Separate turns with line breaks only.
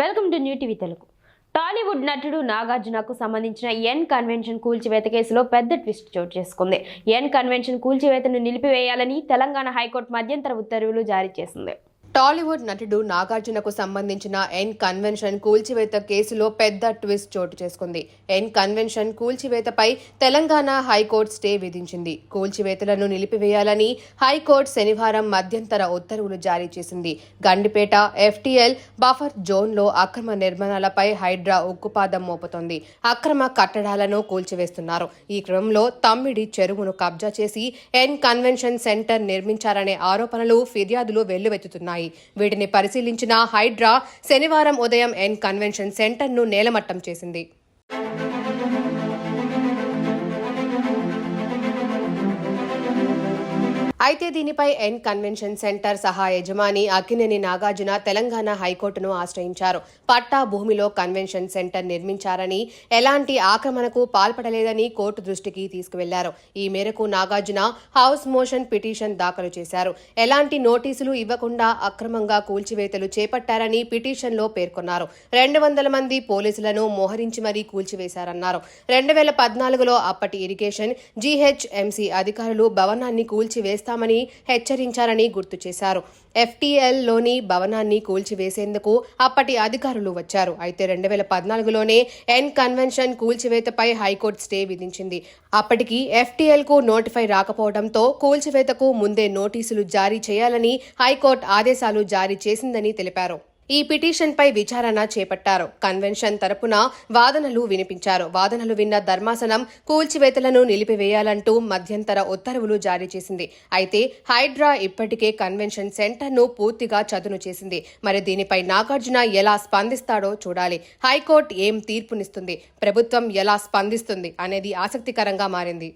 Welcome to new TV Telugu. Tollywood నటుడు నాగార్జునకు సంబంధించిన ఎన్ కన్వెన్షన్ కూల్చివేత కేసులో పెద్ద ట్విస్ట్ చోటు చేసుకుంది. ఎన్ కన్వెన్షన్ కూల్చివేతను నిలిపివేయాలని తెలంగాణ హైకోర్టు మధ్యంతర ఉత్తర్వులు జారీ చేసింది.
టాలీవుడ్ నటుడు నాగార్జునకు సంబంధించిన ఎన్ కన్వెన్షన్ కూల్చివేత కేసులో పెద్ద ట్విస్ట్ చోటు చేసుకుంది. ఎన్ కన్వెన్షన్ కూల్చివేతపై తెలంగాణ హైకోర్టు స్టే విధించింది. కూల్చివేతలను నిలిపివేయాలని హైకోర్టు శనివారం మధ్యంతర ఉత్తర్వులు జారీ చేసింది. గండిపేట ఎఫ్టీఎల్ బఫర్ జోన్లో అక్రమ నిర్మాణాలపై హైడ్రా ఉక్కుపాదం మోపుతోంది. అక్రమ కట్టడాలను కూల్చివేస్తున్నారు. ఈ క్రమంలో తమ్మిడి చెరువును కబ్జా చేసి ఎన్ కన్వెన్షన్ సెంటర్ నిర్మించారనే ఆరోపణలు ఫిర్యాదులు వెల్లువెత్తుతున్నాయి. వీటిని పరిశీలించిన హైడ్రా శనివారం ఉదయం ఎన్ కన్వెన్షన్ సెంటర్ను నేలమట్టం చేసింది. అయితే దీనిపై ఎన్ కన్వెన్షన్ సెంటర్ సహా యజమాని అక్కినేని నాగార్జున తెలంగాణ హైకోర్టును ఆశ్రయించారు. పట్టా భూమిలో కన్వెన్షన్ సెంటర్ నిర్మించారని ఎలాంటి ఆక్రమణకు పాల్పడలేదని కోర్టు దృష్టికి తీసుకువెళ్ళారు. ఈ మేరకు నాగార్జున హౌస్ మోషన్ పిటిషన్ దాఖలు చేశారు. ఎలాంటి నోటీసులు ఇవ్వకుండా అక్రమంగా కూల్చివేతలు చేపట్టారని పిటిషన్లో పేర్కొన్నారు. రెండు వందల మంది పోలీసులను మోహరించి మరీ కూల్చివేశారన్నారు. రెండు వేల పద్నాలుగులో అప్పటి ఇరిగేషన్ జీహెచ్ఎంసీ అధికారులు భవనాన్ని చేస్తామని హెచ్చరించారని గుర్తు చేశారు. ఎఫ్టీఎల్లోని భవనాన్ని కూల్చివేసేందుకు అప్పటి అధికారులు వచ్చారు. అయితే రెండు వేల పద్నాలుగులోనే ఎన్ కన్వెన్షన్ కూల్చివేతపై హైకోర్టు స్టే విధించింది. అప్పటికి ఎఫ్టీఎల్కు నోటిఫై రాకపోవడంతో కూల్చివేతకు ముందే నోటీసులు జారీ చేయాలని హైకోర్టు ఆదేశాలు జారీ చేసిందని తెలిపారు. ఈ పిటిషన్పై విచారణ చేపట్టారు. కన్వెన్షన్ తరపున వాదనలు వినిపించారు. వాదనలు విన్న ధర్మాసనం కూల్చివేతలను నిలిపివేయాలంటూ మధ్యంతర ఉత్తర్వులు జారీ చేసింది. అయితే హైడ్రా ఇప్పటికే కన్వెన్షన్ సెంటర్ను పూర్తిగా చదును చేసింది. మరి దీనిపై నాగార్జున ఎలా స్పందిస్తాడో చూడాలి. హైకోర్టు ఏం తీర్పునిస్తుంది? ప్రభుత్వం ఎలా స్పందిస్తుంది? అనేది ఆసక్తికరంగా మారింది.